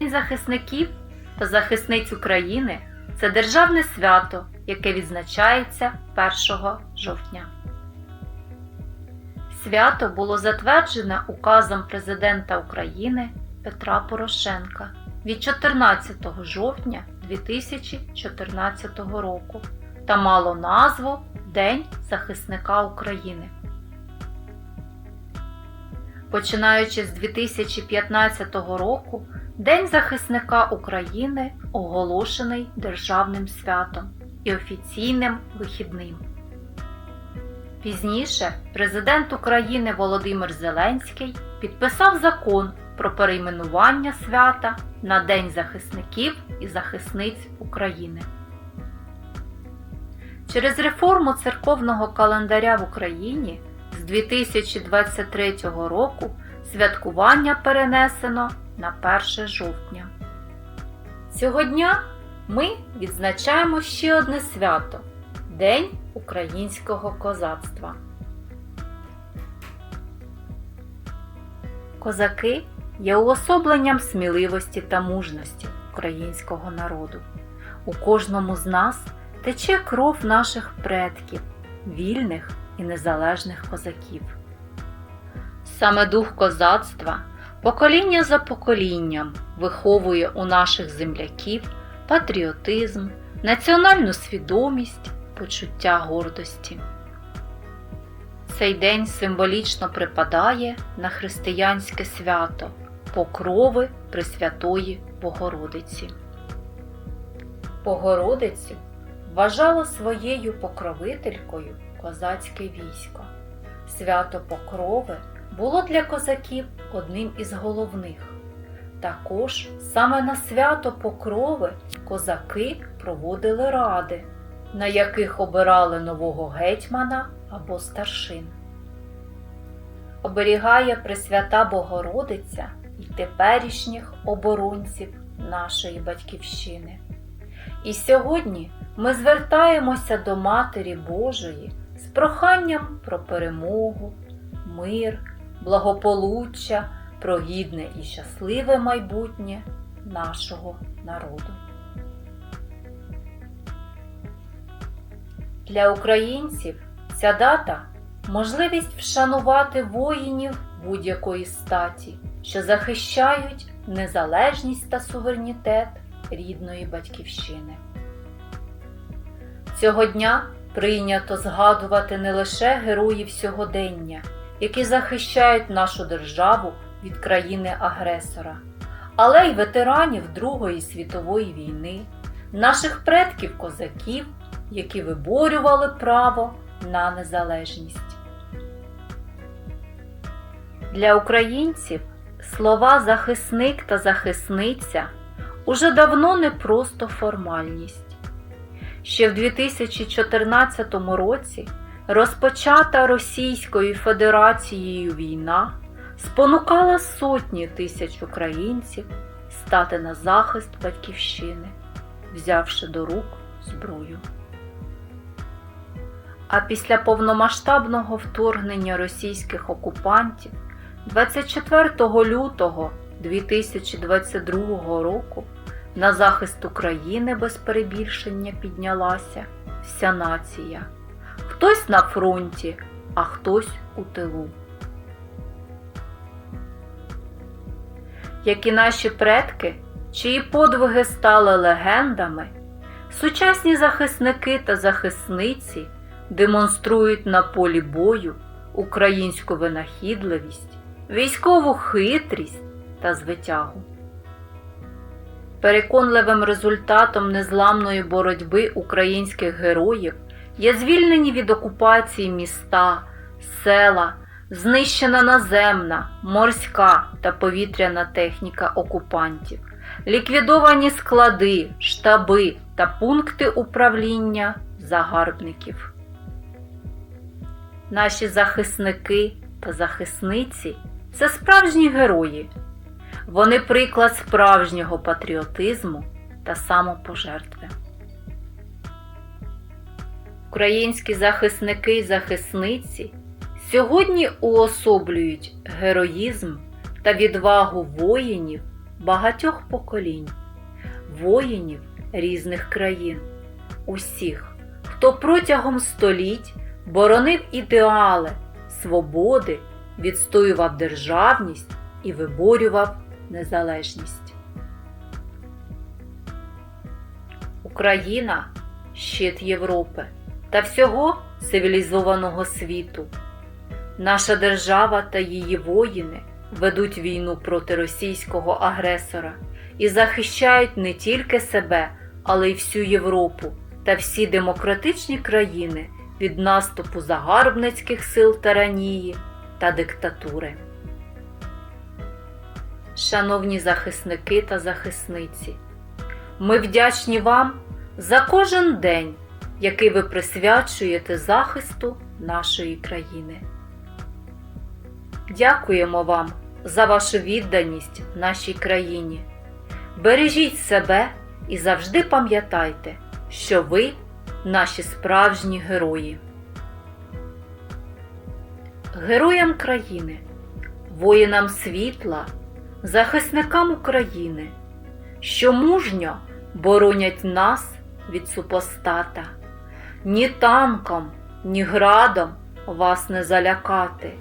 День захисників та захисниць України це державне свято, яке відзначається 1 жовтня. Свято було затверджене указом президента України Петра Порошенка від 14 жовтня 2014 року та мало назву День захисника України. Починаючи з 2015 року, День захисника України оголошений державним святом і офіційним вихідним. Пізніше президент України Володимир Зеленський підписав закон про перейменування свята на День захисників і захисниць України. Через реформу церковного календаря в Україні з 2023 року святкування перенесено на 1 жовтня. Цього дня ми відзначаємо ще одне свято День українського козацтва. Козаки є уособленням сміливості та мужності українського народу. У кожному з нас тече кров наших предків, вільних і незалежних козаків. Саме дух козацтва покоління за поколінням виховує у наших земляків патріотизм, національну свідомість, почуття гордості. Цей день символічно припадає на християнське свято Покрови Пресвятої Богородиці. Богородицю вважало своєю покровителькою козацьке військо. Свято Покрови було для козаків одним із головних. Також саме на свято Покрови козаки проводили ради, на яких обирали нового гетьмана або старшин. Оберігає Пресвята Богородиця і теперішніх оборонців нашої батьківщини. І сьогодні ми звертаємося до Матері Божої з проханням про перемогу, мир, благополуччя, про гідне і щасливе майбутнє нашого народу. Для українців ця дата можливість вшанувати воїнів будь-якої статі, що захищають незалежність та суверенітет рідної батьківщини. Цього дня прийнято згадувати не лише героїв сьогодення, які захищають нашу державу від країни-агресора, але й ветеранів Другої світової війни, наших предків козаків, які виборювали право на незалежність. Для українців слова захисник та захисниця уже давно не просто формальність. Ще в 2014 році розпочата Російською Федерацією війна спонукала сотні тисяч українців стати на захист батьківщини, взявши до рук зброю. А після повномасштабного вторгнення російських окупантів 24 лютого 2022 року на захист України без перебільшення піднялася вся нація. Хтось на фронті, а хтось у тилу. Як і наші предки, чиї подвиги стали легендами, сучасні захисники та захисниці демонструють на полі бою українську винахідливість, військову хитрість та звитягу. Переконливим результатом незламної боротьби українських героїв є звільнені від окупації міста, села, знищена наземна, морська та повітряна техніка окупантів, ліквідовані склади, штаби та пункти управління загарбників. Наші захисники та захисниці це справжні герої. Вони приклад справжнього патріотизму та самопожертви. Українські захисники і захисниці сьогодні уособлюють героїзм та відвагу воїнів багатьох поколінь, воїнів різних країн, усіх, хто протягом століть боронив ідеали свободи, відстоював державність і виборював незалежність. Україна щит Європи та всього цивілізованого світу. Наша держава та її воїни ведуть війну проти російського агресора і захищають не тільки себе, але й всю Європу та всі демократичні країни від наступу загарбницьких сил тиранії та диктатури. Шановні захисники та захисниці, ми вдячні вам за кожен день, який ви присвячуєте захисту нашої країни. Дякуємо вам за вашу відданість нашій країні. Бережіть себе і завжди пам'ятайте, що ви наші справжні герої. Героям країни, воїнам світла, захисникам України, що мужньо боронять нас від супостата. Ні танком, ні градом вас не залякати.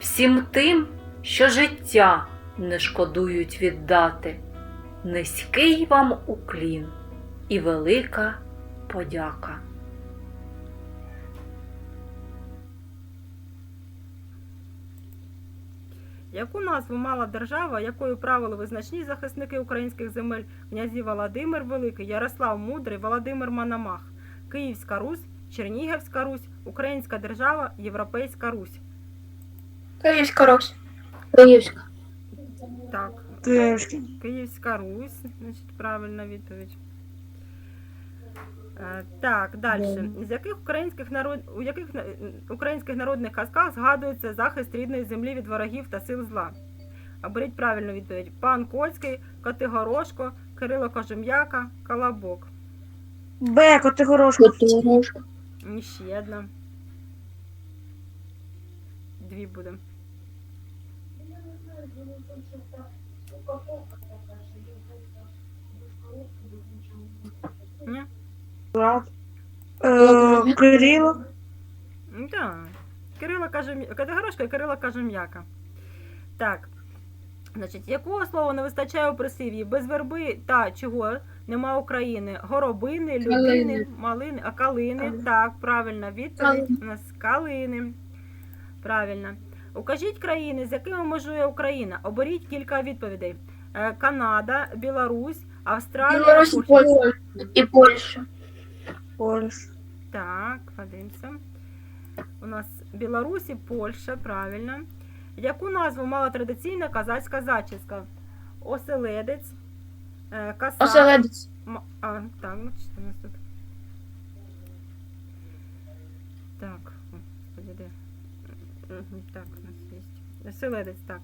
Всім тим, що життя не шкодують віддати. Низький вам уклін і велика подяка. Яку назву мала держава, якою правили визначні захисники українських земель князі Володимир Великий, Ярослав Мудрий, Володимир Мономах, Київська Русь, Чернігівська Русь, Українська держава, Європейська Русь. Київська Русь. Київська. Так. Київська Русь, значить, правильна відповідь. Е, Так, далі. З яких українських народ... у яких українських народних казках згадується захист рідної землі від ворогів та сил зла? Оберіть правильну відповідь. Пан Коцький, Котигорошко, Кирило Кожем'яка, Колобок. Б. Котигорошко. Котигорошко. І ще одна. Дві буде. Влад. Е, Кирило. Так. Кирило каже Категорошка і Кирило каже м'яка. Так. Значить, якого слова не вистачає у прислів'ї? Без верби та чого нема України? Горобини, людини, малини, а калини. Калини. Так, правильно. Відповідь у нас калини. Правильно. Укажіть країни, з якими межує Україна. Оберіть кілька відповідей. Е, Канада, Білорусь, Австралія, Білорусь Польща. Польща. І Польща. Польща. Так, подивимося. У нас Білорусь і Польща, правильно. Яку назву мала традиційна казацька зачіска? Оселедець, е, каса. Оселедець. А, так, ну що у нас тут? Так, господи, де? Так, у нас є. Оселедець, так.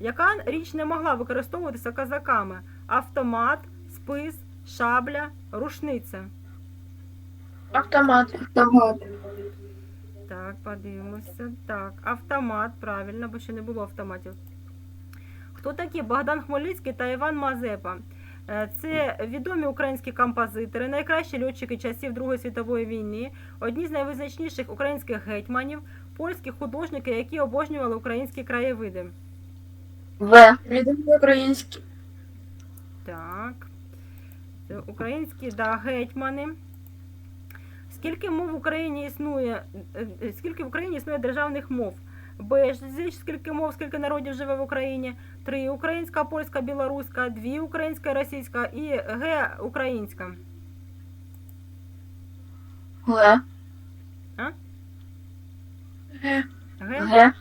Яка річ не могла використовуватися казаками? Автомат, спис, шабля, рушниця. Автомат. Автомат. Так, подивимося. Так, автомат, правильно, бо ще не було автоматів. Хто такі Богдан Хмельницький та Іван Мазепа? Е, Це відомі українські композитори, найкращі льотчики часів Другої світової війни, одні з найвизначніших українських гетьманів, польські художники, які обожнювали українські краєвиди. В. Відомі українські. Так. Це українські да, гетьмани. Скільки мов в Україні існує? е, е, Скільки в Україні існує державних мов? Безліч, скільки мов, скільки народів живе в Україні? Три українська, польська, білоруська, дві українська, російська і Г українська. Г. А? Г. Г? Г.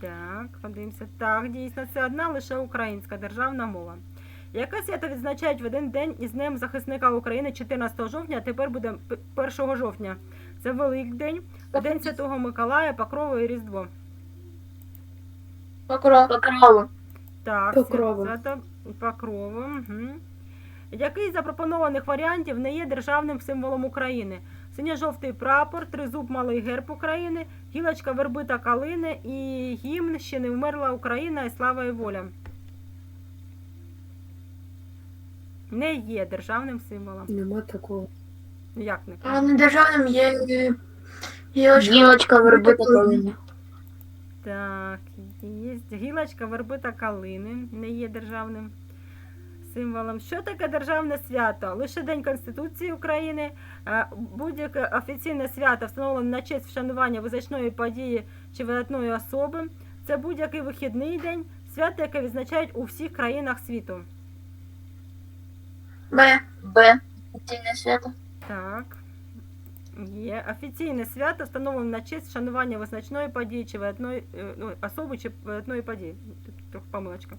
Так, подивимося. Так, дійсно, це одна лише українська державна мова. Яке свято відзначають в один день із Днем захисника України 14 жовтня, а тепер буде 1 жовтня. Це Великдень, День Святого Миколая, Покрово і Різдво. Покров. Покрова. Так, Покрово. свято Покрово. Угу. Який з запропонованих варіантів не є державним символом України? Синьо-жовтий прапор, тризуб малий герб України, гілочка верби та калини і гімн ще не вмерла Україна і слава і воля. Не є державним символом. Нема такого. Як не А не державним є е, гілочка. Гілочка вербита калини. Так, є гілочка верби та калини не є державним символом. Що таке державне свято? Лише День Конституції України, е, будь-яке офіційне свято встановлене на честь вшанування визначної події чи видатної особи. Це будь-який вихідний день, свято, яке відзначають у всіх країнах світу. Б. Б. Офіційне свято. Так. Є офіційне свято, встановлене на честь вшанування визначної події чи видатної е, ну, особи чи видатної події. Трохи помилочка.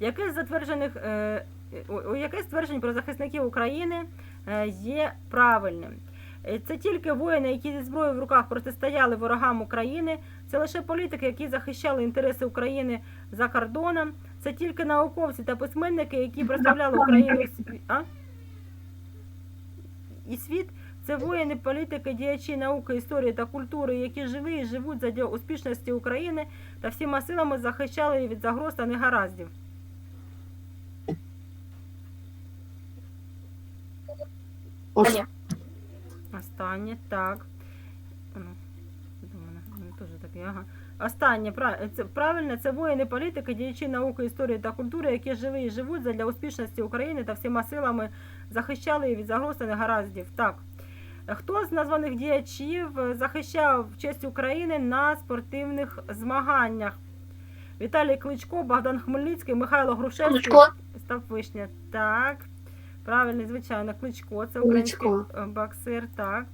Яке з затверджених, е, у яке з тверджень про захисників України е, є правильним? Е, Це тільки воїни, які зі зброєю в руках протистояли ворогам України. Це лише політики, які захищали інтереси України за кордоном. Це тільки науковці та письменники, які представляли Україну. А? і світ це воїни, політики, діячі науки, історії та культури, які жили і живуть задля успішності України та всіма силами захищали її від загроз та негараздів. Ні. Останнє, так. Ну, думаю, теж таке, ага. Останнє, пра- це, воїни, політики, діячі науки, історії та культури, які жили і живуть задля успішності України та всіма силами захищали її від загроз та негараздів. Так. Хто з названих діячів захищав честь України на спортивних змаганнях? Віталій Кличко, Богдан Хмельницький, Михайло Грушевський, Кличко. Став Вишня. Так. Правильно, звичайно, Кличко. Це український Кличко. е, боксер, так.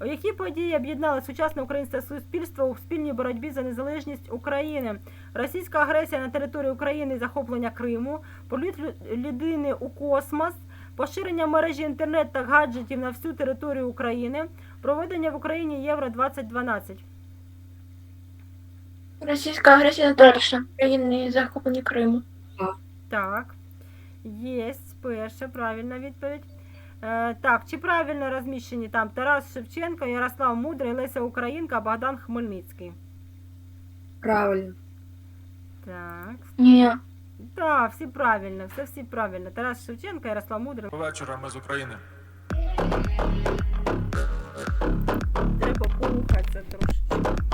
У які події об'єднали сучасне українське суспільство у спільній боротьбі за незалежність України? Російська агресія на території України і захоплення Криму, політ лю- людини у космос, поширення мережі інтернет та гаджетів на всю територію України, проведення в Україні Євро 2012. Російська агресія на територію України і захоплення Криму. Так, є перша правильна відповідь. Е, так, чи правильно розміщені там Тарас Шевченко, Ярослав Мудрий, Леся Українка, Богдан Хмельницький? правильно. Так, Ні. так, всі правильно, все всі правильно. Тарас Шевченко, Ярослав Мудрий. Вечора ми з України. Треба порухатися трошечки.